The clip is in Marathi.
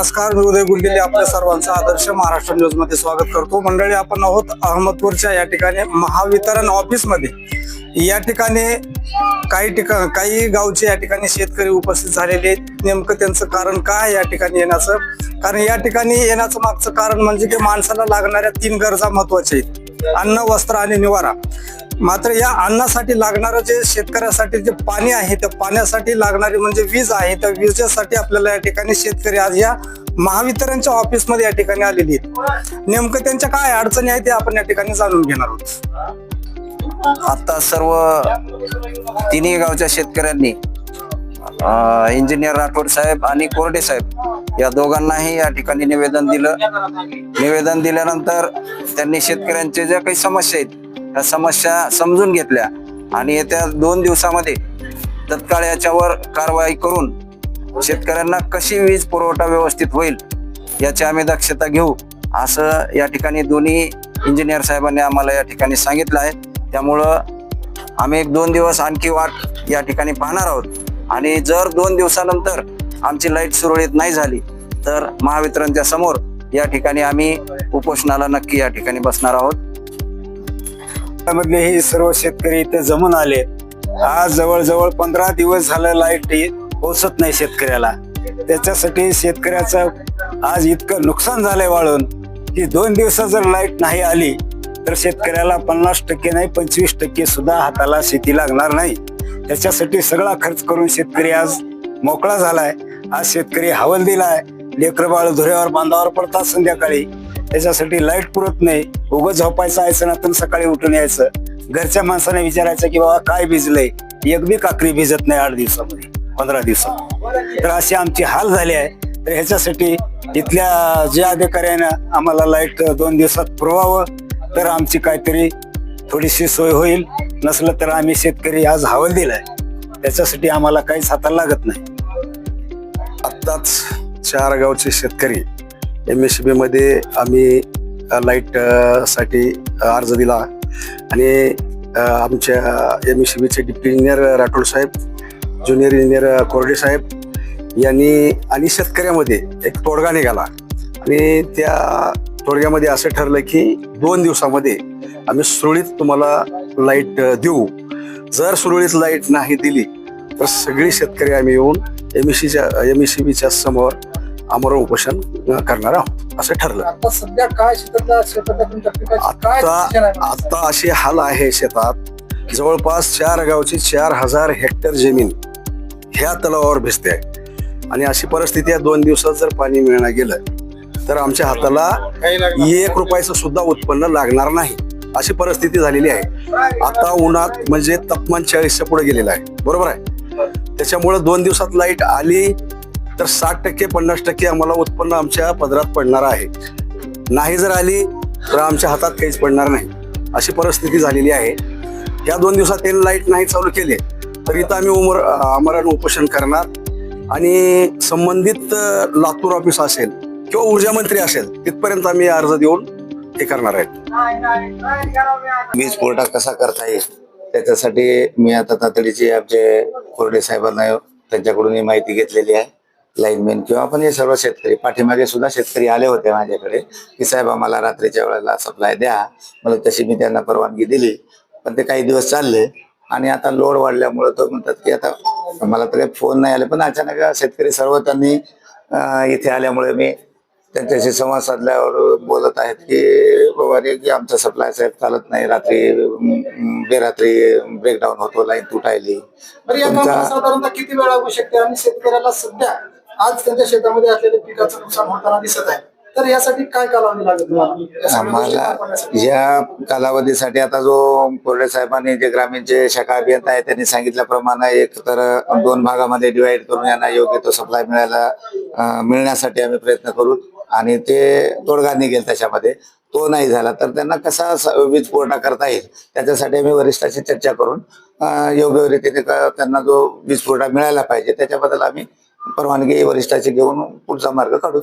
नमस्कार मी उदय गुंडिले आपल्या सर्वांचं आदर्श महाराष्ट्र न्यूजमध्ये स्वागत करतो. मंडळी आपण आहोत अहमदपूरच्या या ठिकाणी महावितरण ऑफिसमध्ये या ठिकाणी काही ठिकाण काही गावचे या ठिकाणी शेतकरी उपस्थित झालेले आहेत. नेमकं त्यांचं कारण काय या ठिकाणी येण्याचं? कारण या ठिकाणी येण्याचं मागचं कारण म्हणजे की माणसाला लागणाऱ्या तीन गरजा महत्त्वाच्या आहेत. अन्न वस्त्र आणि निवारा. मात्र या अन्नासाठी लागणारं जे शेतकऱ्यासाठी जे पाणी आहे त्या पाण्यासाठी लागणारी म्हणजे वीज आहे त्या विजेसाठी आपल्याला या ठिकाणी शेतकरी आज या महावितरणच्या ऑफिसमध्ये या ठिकाणी आलेली आहेत. नेमकं त्यांच्या काय अडचणी आहेत ते आपण या ठिकाणी जाणून घेणार आहोत. आता सर्व तिन्ही गावच्या शेतकऱ्यांनी इंजिनियर राठोड साहेब आणि कोरडे साहेब या दोघांनाही या ठिकाणी निवेदन दिलं. निवेदन दिल्यानंतर त्यांनी शेतकऱ्यांच्या ज्या काही समस्या आहेत या समस्या समजून घेतल्या. आणि येत्या दोन दिवसामध्ये तत्काळ याच्यावर कारवाई करून शेतकऱ्यांना कशी वीज पुरवठा व्यवस्थित होईल याची आम्ही दक्षता घेऊ असं या ठिकाणी दोन्ही इंजिनियर साहेबांनी आम्हाला या ठिकाणी सांगितलं आहे. त्यामुळं आम्ही एक दोन दिवस आणखी वाट या ठिकाणी पाहणार आहोत. आणि जर दोन दिवसानंतर आमची लाइट सुरळीत नाही झाली तर महावितरणच्या समोर या ठिकाणी आम्ही उपोषणाला नक्की या ठिकाणी बसणार आहोत. त्यामधले हे सर्व शेतकरी इथे जमून आले. आज जवळजवळ पंधरा दिवस झालं लाइट पोचत नाही शेतकऱ्याला. त्याच्यासाठी शेतकऱ्याचं आज इतकं नुकसान झालंय वाळून. की दोन दिवसात जर लाइट नाही आली तर शेतकऱ्याला पन्नास टक्के नाही पंचवीस टक्के सुद्धा हाताला शेती लागणार नाही. त्याच्यासाठी सगळा खर्च करून शेतकरी आज मोकळा झालाय. आज शेतकरी हवल दिलाय लेकरबाळ धुऱ्यावर बांधावर पडतात संध्याकाळी. त्याच्यासाठी लाइट पुरत नाही. उगं झोपायचं यायचं ना तर सकाळी उठून यायचं. घरच्या माणसाने विचारायचं की बाबा काय भिजलंय? एक बी काकरी भिजत नाही आठ दिवसामध्ये पंधरा दिवसात. तर अशी आमची हाल झाली आहे. तर ह्याच्यासाठी इथल्या ज्या अधिकाऱ्यानं आम्हाला लाइट दोन दिवसात पुरवावं तर आमची काहीतरी थोडीशी सोय होईल. नसलं तर आम्ही शेतकरी आज हवल दिलाय. त्याच्यासाठी आम्हाला काहीच हाताला लागत नाही. आत्ताच चार गावचे शेतकरी एम एस सी बीमध्ये आम्ही लाईटसाठी लाइटसाठी अर्ज दिला. आणि आमच्या एम एस सी बीचे डिप्टी इंजिनियर राठोड साहेब ज्युनियर इंजिनियर कोरडे साहेब यांनी आणि शेतकऱ्यामध्ये एक तोडगा निघाला. आणि त्या तोडग्यामध्ये असं ठरलं की दोन दिवसामध्ये आम्ही सुरळीत तुम्हाला लाइट देऊ. जर सुरळीत लाइट नाही दिली तर सगळी शेतकरी आम्ही येऊन एम एस सीच्या एम सी बीच्या समोर आमरण उपोषण करणार आहोत असं ठरलं. आता सध्या काय आता अशी हाल आहे शेतात. जवळपास चार गावची चार हजार हेक्टर जमीन ह्या तलावावर भिजते. आहे आणि अशी परिस्थिती आहे दोन दिवसात जर पाणी मिळणं गेलं तर आमच्या हाताला एक रुपयाचं सुद्धा उत्पन्न लागणार नाही. अशी परिस्थिती झालेली आहे. आता उन्हात म्हणजे तापमान चाळीसच्या पुढे गेलेलं आहे. बरोबर आहे? त्याच्यामुळं दोन दिवसात लाइट आली तर साठ टक्के पन्नास टक्के आम्हाला उत्पन्न आमच्या पदरात पडणार आहे. नाही जर आली तर आमच्या हातात काहीच पडणार नाही. अशी परिस्थिती झालेली आहे. या दोन दिवसात त्यांनी लाइट नाही चालू केले तर इथं आम्ही उमर आमरण उपोषण करणार. आणि संबंधित लातूर ऑफिस असेल किंवा ऊर्जा मंत्री असेल तिथपर्यंत आम्ही अर्ज देऊन हे करणार आहेत वीज पुरवठा कसा करता येईल? त्याच्यासाठी मी आता तातडीची आमचे कोरडे साहेबांना त्यांच्याकडून ही माहिती घेतलेली आहे. लाईनमॅन किंवा आपण हे सर्व शेतकरी पाठीमागे सुद्धा शेतकरी आले होते माझ्याकडे की साहेब आम्हाला रात्रीच्या वेळेला सप्लाय द्या. मला तशी मी त्यांना परवानगी दिली. पण ते काही दिवस चालले आणि आता लोड वाढल्यामुळे तो म्हणतात की आता मला तर काही फोन नाही आले. पण अचानक शेतकरी सर्व त्यांनी इथे आल्यामुळे मी त्यांच्याशी संवाद साधल्यावर बोलत आहेत की बाबा रे की आमचं सप्लाय साहेब चालत नाही. रात्री बेरात्री ब्रेकडाऊन होतो लाईन तुटायली. किती वेळ लागू शकते आणि शेतकऱ्याला सध्या आज त्यांच्या शेतामध्ये असलेल्या पिकाचं नुकसान होताना दिसत आहे. तर यासाठी काय कालावधी लागेल तुम्हाला? या सगळ्या गोष्टी पार आम्हाला पाडण्यासाठी? या कालावधीसाठी आता जो कोरडे साहेबांनी जे ग्रामीणचे शाखा अभियंता आहे त्यांनी सांगितल्याप्रमाणे एक तर दोन भागामध्ये डिवाइड करून यांना योग्य तो सप्लाय मिळायला अं, मिळण्यासाठी आम्य प्रयत्न करू आणि ते तोडगा निघेल त्याच्यामध्ये. तो नाही झाला तर त्यांना कसा स- वीज पुरवठा करता येईल? त्याच्यासाठी आम्ही वरिष्ठाशी चर्चा करून अं, योग्य रीतीने क- त्यांना जो वीज पुरवठा मिळायला पाहिजे त्याच्याबद्दल आम्ही परवानगी वरिष्ठाची घेऊन पुढचा मार्ग काढू.